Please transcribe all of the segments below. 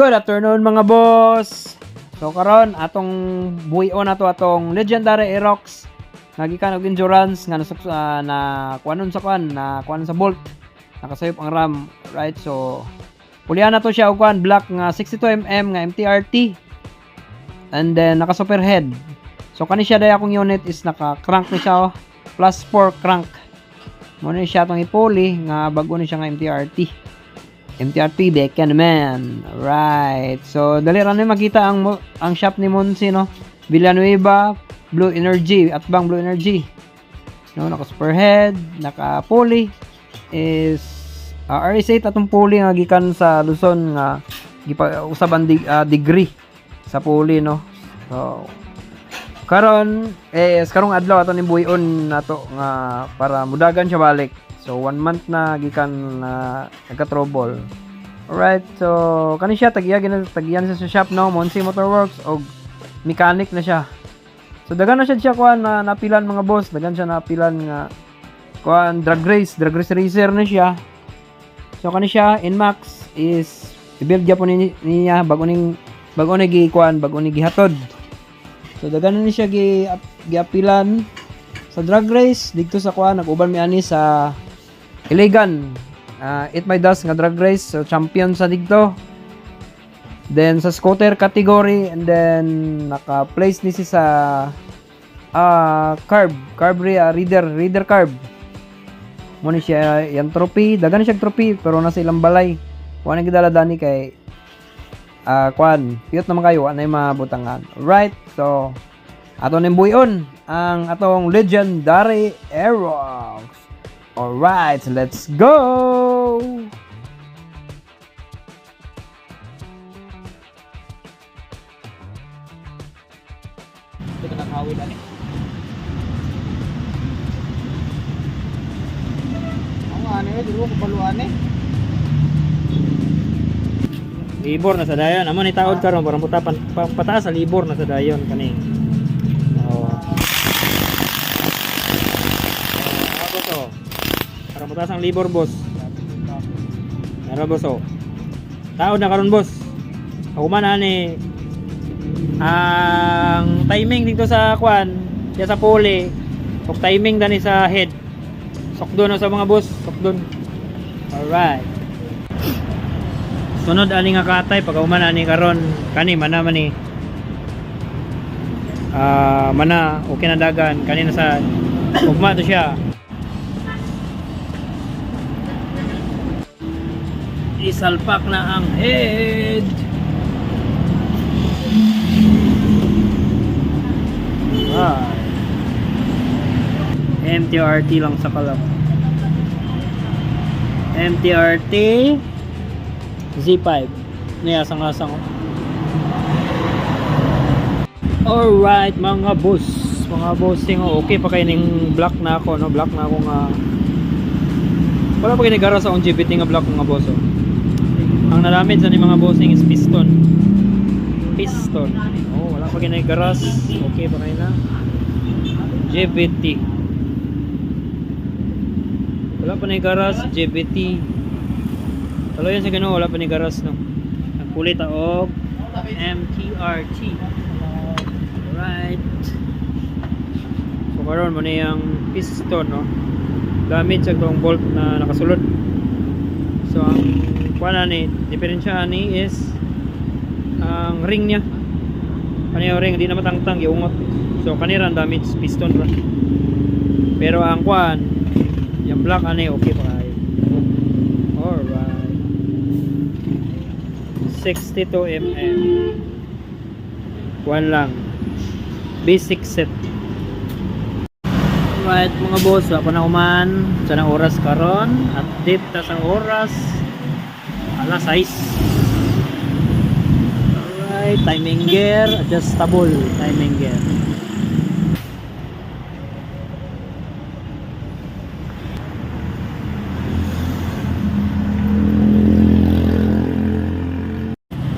Good afternoon mga boss. So karon atong buhion na to atong legendary Aerox. Nagikan og endurance nga nasa uh, na kuanon sa kuan na kuanon sa bolt. Nakasayop ang RAM right? So pulian na to siya og kuan black nga 62mm nga MTRT and then naka super head. So kani siya day akong unit is naka crank ni siya oh. plus 4 crank. Mo ni siya tong ipuli nga bago ni siya nga MTRT MTRP Bacon Man. Right. So dali ra na makita ang ang shop ni Monsi no. Villanueva Blue Energy at Bang Blue Energy. No, naka superhead, naka pulley is uh, RS8 atong pulley nga gikan sa Luzon nga gipa usaban di, ah, degree sa pulley no. So karon eh karong adlaw ato ni buhion nato nga para mudagan siya balik. So one month na gikan na nagka-trouble. Alright, so kani siya tagiya gina tagiyan sa shop no, Monsi Motorworks og mechanic na siya. So dagan na siya siya kuan na napilan mga boss, dagan siya napilan nga kuan drag race, drag race racer na siya. So kani siya Inmax is i-build gyapon ni niya bago ning bago ni gi kuan, bago ni gihatod. So dagan ni siya gi giapilan sa drag race dito sa kuan nag-uban mi ani sa Iligan. Uh, It My Dust nga drag race. So, champion sa digto. Then, sa scooter category. And then, naka-place ni si sa uh, carb. Carb uh, reader. Reader carb. Muna siya yung trophy. Dagan siya trophy. Pero nasa ilang balay. Wala gidala dani kay uh, kwan. Piyot naman kayo. Ano yung mga butangan. Right. So, ato ning buyon ang atong legendary Aerox. Alright, let's go! Ito ka nakawid ani. Ang ano eh, duro ko baluan eh. Libor na sa dayon. Amo ni taod karon parang puta pan, pan- pataas sa libor na sa dayon kani. Parang pataas ang libor boss. Meron boss oh. Taod na karon boss. Ako man ani ang timing dito sa kwan, diya sa pole. Ug timing dani sa head. Sokdon na sa mga boss, sokdon. Alright. Sunod ani nga katay pag uman ani karon kani mana man ni. Ah, mana okay na dagan kanina sa ugma to siya. Isalpak na ang head. Ah. MTRT lang sa kalap. MTRT Z5 niyasang-asang Alright mga boss mga bossing oh, okay pa kayo ning block na ako no block na ako nga wala pa kinigara sa akong GBT nga block mga boss oh. Ang nalamid sa ni mga bossing is piston piston oh wala pa kinigaras okay pa kayo na GBT wala pa ni garas GBT Talo yan sa gano'n, wala pa ni garas no. Nagpulit og MTRT. Alright. So karon mo na yung piston no. Gamit sa tong bolt na nakasulod. So ang kuana ni diferensya ni is ang ring niya. Kaniya ring di na matangtang giungot. So kanira damage piston ra. Pero ang kuan yung black ani okay pa kayo. Alright. 62 mm. Kuan lang. Basic set. Alright mga boss, ako na uman sa na oras karon. Update ta sa oras. Alas 6. Alright, timing gear, adjustable timing gear.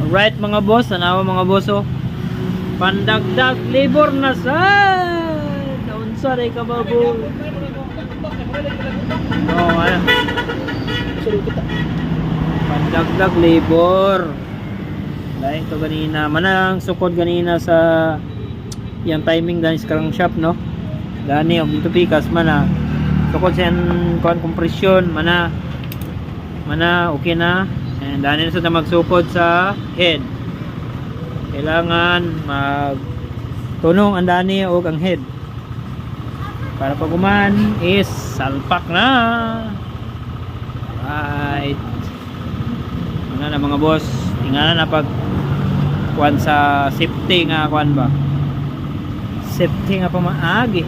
Alright mga boss, anawa mga boss oh. Pandagdag labor na sa Naunsa ray ka babo. Oh, ano. Pandagdag labor. Dahil ito ganina, manang sukod ganina sa yung timing dahil sa crankshaft no. Dani og dito pikas mana. Sukod sa kuan kompresyon mana mana okay na. And dani na sa magsukod sa head. Kailangan mag tunong ang dani og ang head. Para pag uman is salpak na. Right. Ano na mga boss, tingnan na pag kuan sa safety nga kuan ba. Safety nga pamaagi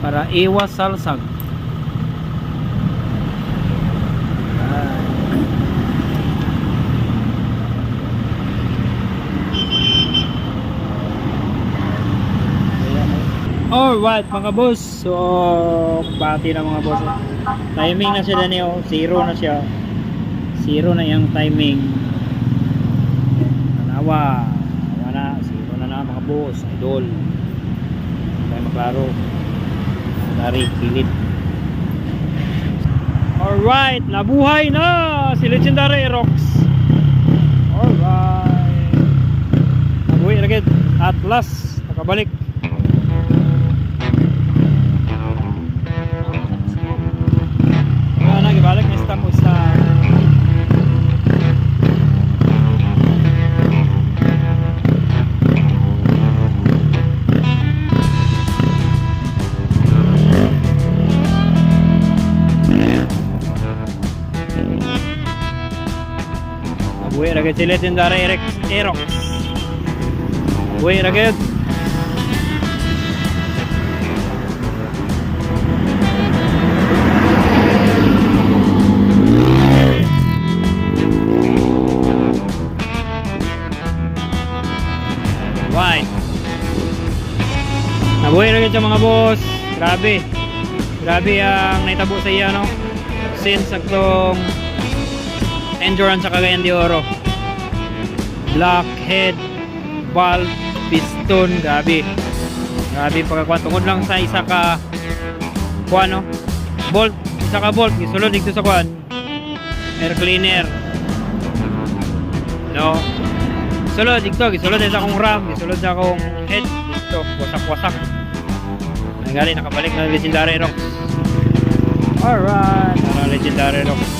para iwas salsag. Right. Alright mga boss So Bati na mga boss Timing na siya niyo Zero na siya Zero na yung timing. Tanawa Wala. Zero na na mga boss Idol. Tayo maklaro. Dari Kilit Alright Nabuhay na Si Legendary Rocks. Alright. Nabuhay na At last Nakabalik Abuhay ragad si Legendary Erex Aerox Abuhay ragad Right. Nabuhay na sa mga boss. Grabe. Grabe ang naitabo sa iya, no? Since agtong endurance sa Cagayan de Oro. Blockhead, valve, piston, grabe. Grabe pagkakuan. Tungod lang sa isa ka kuan, no? Bolt, isa ka bolt. Gisulod dito sa kuan. Air cleaner. No? Sulod dito, gisulod sa akong ram, gisulod sa akong head dito, wasak-wasak. Ang gali nakabalik na legendary rock. Alright, na legendary rock.